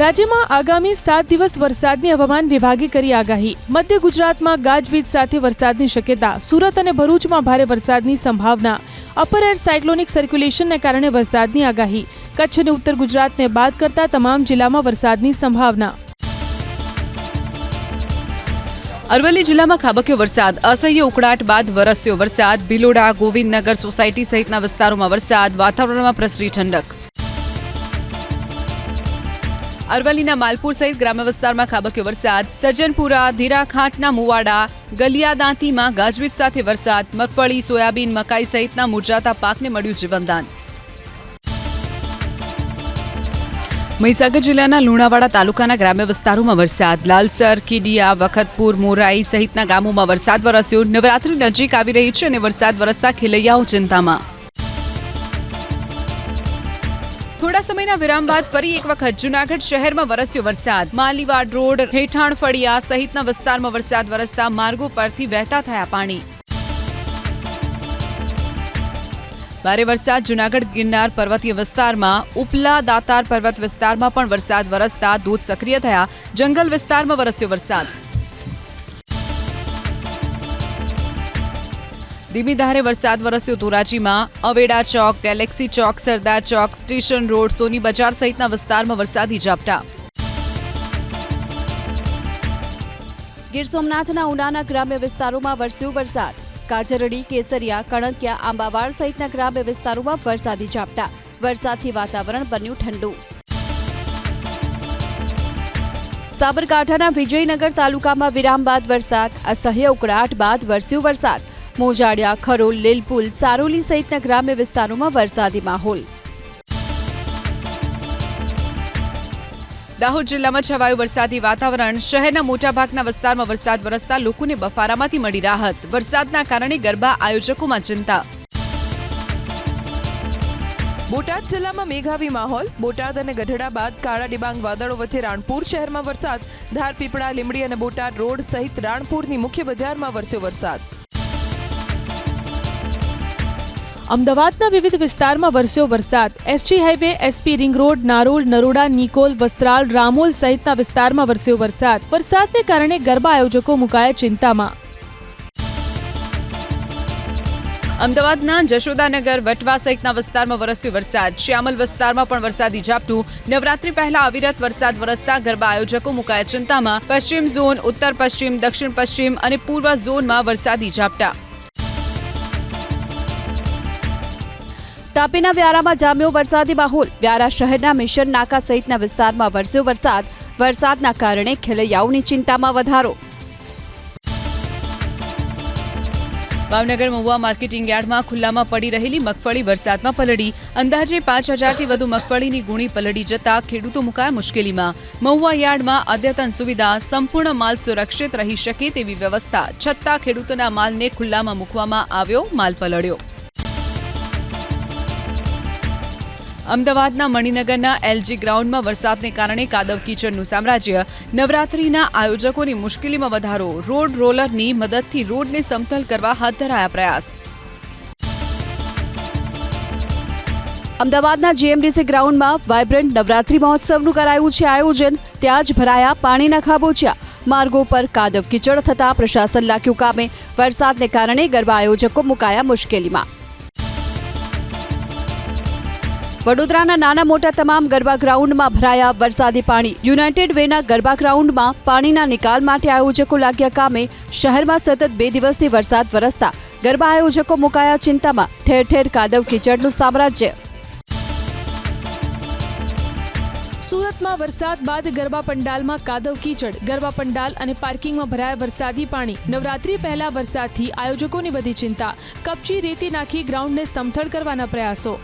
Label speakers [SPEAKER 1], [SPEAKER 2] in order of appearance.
[SPEAKER 1] રાજ્યમાં આગામી સાત દિવસ વરસાદની હવામાન વિભાગે કરી આગાહી. મધ્ય ગુજરાતમાં ગાજવીજ સાથે વરસાદની શક્યતા. સુરત અને ભરૂચમાં ભારે વરસાદની સંભાવના. અપર એર સાયક્લોનિક સર્ક્યુલેશનને કારણે વરસાદની આગાહી. કચ્છ અને ઉત્તર ગુજરાતને બાદ કરતા તમામ જિલ્લામાં વરસાદની સંભાવના.
[SPEAKER 2] અરવલ્લી જિલ્લામાં ખાબક્યો વરસાદ. અસહ્ય ઉકળાટ બાદ વરસ્યો વરસાદ. ભિલોડા, ગોવિંદનગર સોસાયટી સહિતના વિસ્તારોમાં વરસાદ. વાતાવરણમાં પ્રસરી ઠંડક. અરવલ્લીના માલપુર સહિત ગ્રામ્ય વિસ્તારમાં ખાબક્યો વરસાદ. સજ્જનપુરા ધીરાખાંટના મુવાડા, ગલિયાદાંતીમાં ગાજવીજ સાથે વરસાદ. મગફળી, સોયાબીન, મકાઈ સહિતના મુરજાતા પાકને મળ્યું જીવનદાન. મહીસાગર જિલ્લાના લુણાવાડા તાલુકાના ગ્રામ્ય વિસ્તારોમાં વરસાદ. લાલસર કીડિયા વખતપુર, મોરાઈ સહિતના ગામોમાં વરસાદ વરસ્યો. નવરાત્રી નજીક આવી રહી છે અને વરસાદ વરસતા ખેલૈયાઓ ચિંતામાં. થોડા સમયના વિરામ બાદ ફરી એક વખત જુનાગઢ શહેરમાં વરસ્યો વરસાદ. માલીવાડ રોડ હેઠાણ ફળિયા સહિતના વિસ્તારમાં વરસાદ વરસતા માર્ગો પરથી વહેતા થયા પાણી. ભારે વરસાદ જુનાગઢ ગિરનાર પર્વતીય વિસ્તારમાં, ઉપલા દાતાર પર્વત વિસ્તારમાં પણ વરસાદ વરસતા દૂધ સક્રિય થયા. જંગલ વિસ્તારમાં વરસ્યો વરસાદ. ધીમી ધારે વરસાદ વરસ્યો ધોરાજીમાં Aveda Chowk, Galaxy Chowk, Sardar Chowk, station road, Soni Bazaar સહિતના વિસ્તારમાં વરસાદી ઝાપટા.
[SPEAKER 3] ગીર સોમનાથના ઉનાના ગ્રામ્ય વિસ્તારોમાં વરસ્યો વરસાદ. કાજરડી, કેસરિયા, કણકિયા, આંબાવાડ સહિતના ગ્રામ્ય વિસ્તારોમાં વરસાદી ઝાપટા. વરસાદથી વાતાવરણ બન્યું ઠંડુ. સાબરકાંઠાના વિજયનગર તાલુકામાં વિરામ બાદ વરસાદ, અસહ્ય ઉકળાટ બાદ વરસ્યો વરસાદ. મોજાડિયા, ખરોલ, લીલપુલ, સારોલી સહિતના ગ્રામ્ય વિસ્તારોમાં વરસાદી માહોલ.
[SPEAKER 2] દાહોદ જિલ્લામાં છવાયું વરસાદી વાતાવરણ. શહેરના મોટાભાગના વિસ્તારમાં વરસાદ વરસતા લોકોને બફારામાંથી મળી રાહત. વરસાદના કારણે ગરબા આયોજકોમાં ચિંતા.
[SPEAKER 4] બોટાદ જિલ્લામાં મેઘાવી માહોલ. બોટાદ અને ગઢડા બાદ કાળા ડિબાંગ વાદળો વચ્ચે રાણપુર શહેરમાં વરસાદ. ધાર પીપળા લીમડી અને બોટાદ રોડ સહિત રાણપુરની મુખ્ય બજારમાં વરસ્યો વરસાદ.
[SPEAKER 1] અમદાવાદના વિવિધ વિસ્તારમાં વરસ્યો વરસાદ. SG highway SP ring road Narol, Naroda, Nikol, Vastral, Ramol સહિતના વિસ્તારમાં વરસ્યો વરસાદ. વરસાદને કારણે ગરબા આયોજકો મુકાયા ચિંતામાં.
[SPEAKER 2] અમદાવાદના જશોદાનગર, વટવા સહિતના વિસ્તારમાં વરસ્યો વરસાદ. શ્યામલ વિસ્તારમાં પણ વરસાદી ઝાપટું. નવરાત્રી પહેલા અવિરત વરસાદ વરસતા ગરબા આયોજકો મુકાયા ચિંતામાં. પશ્ચિમ ઝોન, ઉત્તર પશ્ચિમ, દક્ષિણ પશ્ચિમ અને પૂર્વ ઝોનમાં વરસાદી ઝાપટા.
[SPEAKER 3] તાપીના વ્યારામાં જામ્યો વરસાદી માહોલ. વ્યારા શહેરના મિશન નાકા સહિતના વિસ્તારમાં વરસ્યો વરસાદ. વરસાદના કારણે ખેલૈયાઓની ચિંતામાં વધારો.
[SPEAKER 2] ભાવનગર મહુવા માર્કેટિંગ યાર્ડમાં ખુલ્લામાં પડી રહેલી મગફળી વરસાદમાં પલળી. અંદાજે પાંચ હજારથી વધુ મગફળીની ગુણી પલળી જતા ખેડૂતો મુકાયા મુશ્કેલીમાં. મહુવા યાર્ડમાં અદ્યતન સુવિધા, સંપૂર્ણ માલ સુરક્ષિત રહી શકે તેવી વ્યવસ્થા, છતાં ખેડૂતોના માલને ખુલ્લામાં મૂકવામાં આવ્યો, માલ પલળ્યો. અમદાવાદના મણિનગરના એલજી ગ્રાઉન્ડમાં વરસાદને કારણે કાદવ કીચડનું સામ્રાજ્ય, નવરાત્રીના આયોજકોની મુશ્કેલીમાં વધારો, રોડ રોલરની મદદથી રોડને સમતલ કરવા હાથ ધરાયા પ્રયાસ.
[SPEAKER 3] અમદાવાદના જીએમડીસી ગ્રાઉન્ડમાં વાઇબ્રન્ટ નવરાત્રી મહોત્સવનું કરાયું છે આયોજન, ત્યાં જ ભરાયા પાણીના ખાબોચિયા. માર્ગો પર કાદવ કિચડ થતા પ્રશાસન લાગ્યું કામે. વરસાદને કારણે ગરબા આયોજકો મુકાયા મુશ્કેલીમાં. વડોદરાના નાના મોટા તમામ ગરબા ગ્રાઉન્ડમાં ભરાયા વરસાદી પાણી. યુનાઇટેડ વેના ગરબા ગ્રાઉન્ડમાં પાણીના નિકાલ માટે આયોજકો લાગ્યા કામે શહેરમાં સતત બે દિવસથી વરસાદ વરસતા. ગરબા આયોજકો મુકાયા ચિંતામાં. ઠેર ઠેર કાદવ કીચડનું સામ્રાજ્ય.
[SPEAKER 1] સુરતમાં વરસાદ બાદ ગરબા પંડાલમાં કાદવ કીચડ. ગરબા પંડાલ અને પાર્કિંગમાં ભરાયા વરસાદી પાણી. નવરાત્રી પહેલા વરસાદથી આયોજકોની બધી ચિંતા. કપચી રેતી નાખી ગ્રાઉન્ડને સમથળ કરવાના પ્રયાસો.